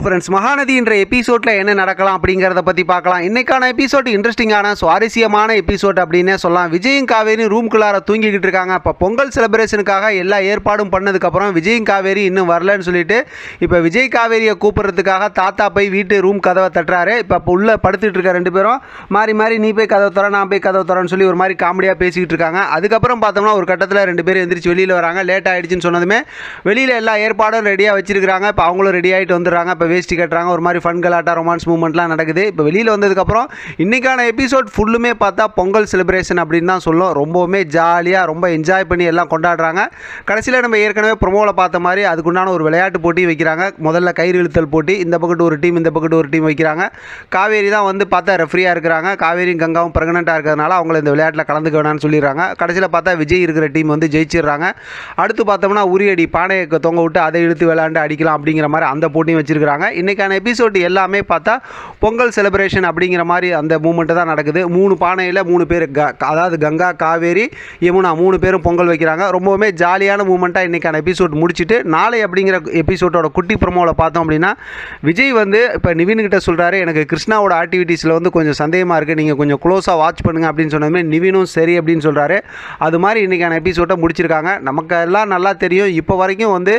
Friends Mahanadi என்ற எபிசோடில் என்ன நடக்கலாம் அப்படிங்கிறத பற்றி பார்க்கலாம். இன்னைக்கான எபிசோட் இன்ட்ரெஸ்டிங்கான சுவாரஸ்யமான எபிசோட் அப்படின்னே சொல்லலாம். விஜயும் காவேரி ரூம்குள்ளார தூங்கிக்கிட்டு இருக்காங்க. இப்போ பொங்கல் செலிப்ரேஷனுக்காக எல்லா ஏற்பாடும் பண்ணதுக்கப்புறம் விஜயும் காவேரி இன்னும் வரலன்னு சொல்லிட்டு இப்போ விஜய் காவேரியை கூப்பிட்றதுக்காக தாத்தா போய் வீட்டு ரூம் கதவை தட்டுறாரு. இப்போ இப்போ உள்ளே படுத்துட்டு இருக்க ரெண்டு பேரும் மாறி மாறி நீ போய் கதவை தர நான் போய் கதவை தரேன்னு சொல்லி ஒரு மாதிரி காமெடியாக பேசிக்கிட்டு இருக்காங்க. அதுக்கப்புறம் பார்த்தோம்னா ஒரு கட்டத்தில் ரெண்டு பேரும் எந்திரிச்சு வெளியில் வராங்க. லேட் ஆயிடுச்சுன்னு சொன்னதுமே வெளியில் எல்லா ஏற்பாடும் ரெடியாக வச்சிருக்காங்க இப்போ அவங்களும் ரெடி ஆகிட்டு வந்துடுறாங்க. இப்போ வேஷ்டி கட்டுறாங்க ஒரு மாதிரி ஃபன் கலாட்டா ரொமான்ஸ் மூமெண்ட்லாம் நடக்குது. இப்போ வெளியில் வந்ததுக்கப்புறம் இன்றைக்கான எபிசோட் ஃபுல்லுமே பார்த்தா பொங்கல் செலிப்ரேஷன் அப்படின்னு தான் சொல்லும். ரொம்பவுமே ஜாலியாக ரொம்ப என்ஜாய் பண்ணி எல்லாம் கொண்டாடுறாங்க. கடைசியில் நம்ம ஏற்கனவே ப்ரொமோவில் பார்த்த மாதிரி அதுக்குண்டான ஒரு விளையாட்டு போட்டி வைக்கிறாங்க. முதல்ல கயிறு இழுத்தல் போட்டி இந்த பக்கத்து ஒரு டீம் இந்த பக்கத்து ஒரு டீம் வைக்கிறாங்க. காவேரி தான் வந்து பார்த்தா ரெஃப்ரியாக இருக்கிறாங்க. காவேரியும் கங்காவும் ப்ரெக்னெண்ட்டாக இருக்கிறதுனால அவங்கள இந்த விளையாட்டில் கலந்துக்க வேணாம்னு சொல்லிடுறாங்க. கடைசியில் பார்த்தா விஜய் இருக்கிற டீம் வந்து ஜெயிச்சிடுறாங்க. அடுத்து பார்த்தோம்னா உரியடி பானையை தொங்க விட்டு அதை இழுத்து விளையாண்டு அடிக்கலாம் அப்படிங்கிற மாதிரி அந்த போட்டியும் வச்சிருக்காங்க இன்றைக்கான எபிசோடு எல்லாமே பார்த்தா பொங்கல் செலிப்ரேஷன் அப்படிங்கிற மாதிரி அந்த மூமெண்ட்டு தான் நடக்குது. மூணு பானையில் மூணு பேர் க அதாவது கங்கா காவேரி யமுனா மூணு பேரும் பொங்கல் வைக்கிறாங்க. ரொம்பவுமே ஜாலியான மூமெண்ட்டாக இன்றைக்கான எபிசோட் முடிச்சுட்டு நாளை அப்படிங்கிற எபிசோட்டோட குட்டி ப்ரமோவில் பார்த்தோம் அப்படின்னா விஜய் வந்து இப்போ நிவின்கிட்ட சொல்கிறாரு எனக்கு கிருஷ்ணாவோட ஆக்டிவிட்டீஸில் வந்து கொஞ்சம் சந்தேகமாக இருக்குது நீங்கள் கொஞ்சம் க்ளோஸாக வாட்ச் பண்ணுங்க அப்படின்னு சொன்னதுமே நிவினும் சரி அப்படின்னு சொல்கிறாரு அது மாதிரி இன்றைக்கான எபிசோட்டை முடிச்சிருக்காங்க. நமக்கு எல்லாம் நல்லா தெரியும். இப்போ வரைக்கும் வந்து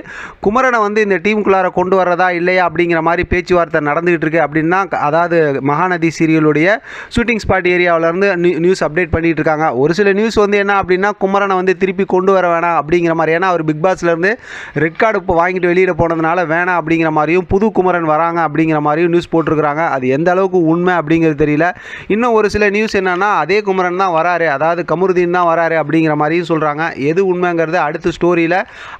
குமரனை வந்து இந்த டீமுக்குள்ளார கொண்டு வர்றதா இல்லையா அப்படிங்கிற மாதிரி பேச்சுவார்த்தை நடந்துகிட்டு இருக்கு அப்படின்னா அதாவது மகாநதி சீரியலுடைய ஷூட்டிங் ஸ்பாட் ஏரியாவிலேருந்து நியூஸ் அப்டேட் பண்ணிட்டு இருக்காங்க. ஒரு சில நியூஸ் வந்து என்ன அப்படின்னா குமரனை வந்து திருப்பி கொண்டு வர வேணாம் அப்படிங்கிற மாதிரி. ஏன்னா அவர் பிக் பாஸ்லேருந்து ரெட் கார்டு இப்போ வாங்கிட்டு வெளியில் போனதுனால வேணாம் அப்படிங்கிற மாதிரியும் புது குமரன் வராங்க அப்படிங்கிற மாதிரியும் நியூஸ் போட்டிருக்கிறாங்க. அது எந்த அளவுக்கு உண்மை அப்படிங்கிறது தெரியல. இன்னும் ஒரு சில நியூஸ் என்னன்னா அதே குமரன் தான் வராரு. அதாவது கமருதீன் தான் வராரு அப்படிங்கிற மாதிரியும் சொல்கிறாங்க எது உண்மைங்கிறது அடுத்த ஸ்டோரியில்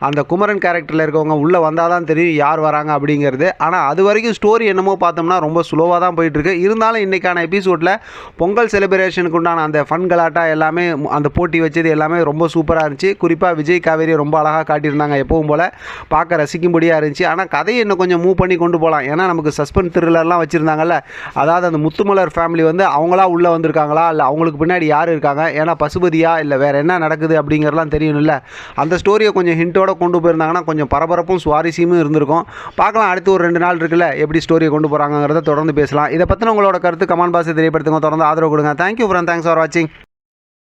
அந்த குமரன் கேரக்டரில் இருக்கவங்க உள்ளே வந்தால் தான் தெரியும் யார் வராங்க அப்படிங்கிறது. ஆனால் ஆனால் அது வரைக்கும் ஸ்டோரி என்னமோ பார்த்தோம்னா ரொம்ப ஸ்லோவாக தான் போயிட்டுருக்கு. இருந்தாலும் இன்றைக்கான எபிசோடில் பொங்கல் செலிப்ரேஷனுக்கு உண்டான அந்த ஃபன் கலாட்டா எல்லாமே அந்த போட்டி வச்சது எல்லாமே ரொம்ப சூப்பராக இருந்துச்சு. குறிப்பாக விஜய் காவேரி ரொம்ப அழகாக காட்டியிருந்தாங்க எப்பவும் போல். பார்க்க ரசிக்கும்படியாக இருந்துச்சு. ஆனால் கதையை இன்னும் கொஞ்சம் மூவ் பண்ணி கொண்டு போகலாம் ஏன்னா நமக்கு சஸ்பென்ஸ் த்ரில்லர்லாம் வச்சுருந்தாங்கல்ல அதாவது அந்த முத்துமலர் ஃபேமிலி வந்து அவங்களா உள்ளே வந்திருக்காங்களா? இல்லை அவங்களுக்கு பின்னாடி யார் இருக்காங்க? ஏன்னா பசுபதியா? இல்லை வேறு என்ன நடக்குது அப்படிங்கிறலாம் தெரியணும்ல. அந்த ஸ்டோரியை கொஞ்சம் ஹிண்ட்டோட கொண்டு போயிருந்தாங்கன்னா கொஞ்சம் பரபரப்பும் சுவாரஸ்யமும் இருந்திருக்கும். பார்க்கலாம் அடுத்து ஒரு ரெண்டு நாள் இருக்குல்ல எப்படி ஸ்டோரியை கொண்டு போகிறாங்கிறத தொடர்ந்து பேசலாம். இதை பற்றின உங்களோட கருத்து கமெண்ட் பாக்ஸை தெரியப்படுத்துங்க. தொடர்ந்து ஆதரவு கொடுங்க. தேங்க்யூ ஃப்ரெண்ட் தேங்க்ஸ் ஃபார் வாட்சிங்